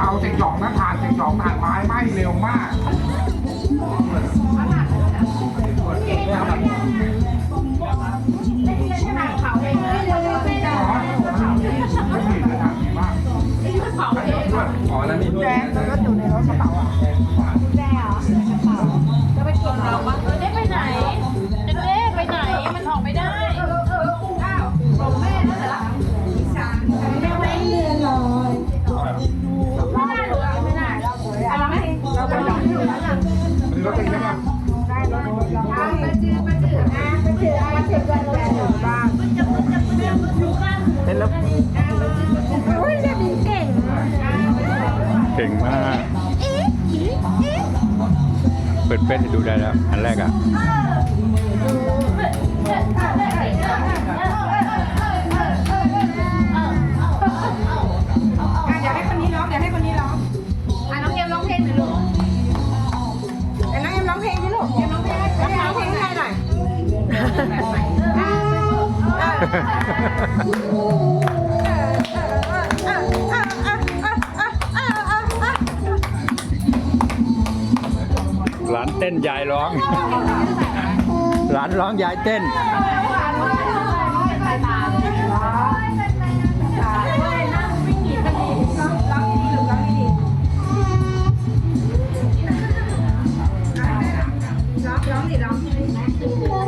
เอาเจ็กหลองนะผ่านเจ็กหลองผ่านไม้ไหม้เร็วมากขอแล้วมีด้วยแจ๊ก็อยู่ในรถกระเป๋าอะแจ๊เหรอ รถติดไหมครับได้รถรถเรามาจืดมาจืดนะมาจืดมาจืดกันเลยอยู่บ้านจะมึงจะมึงจะมึงอยู่กันเป็นแล้วโอ้ยจะบินเก่งเก่งมาก เปิดเฟซให้ดูได้แล้ว อันแรกอะ หลานเต้นยายร้อง หลานร้องยายเต้น ร้องดิร้องใช่ไหม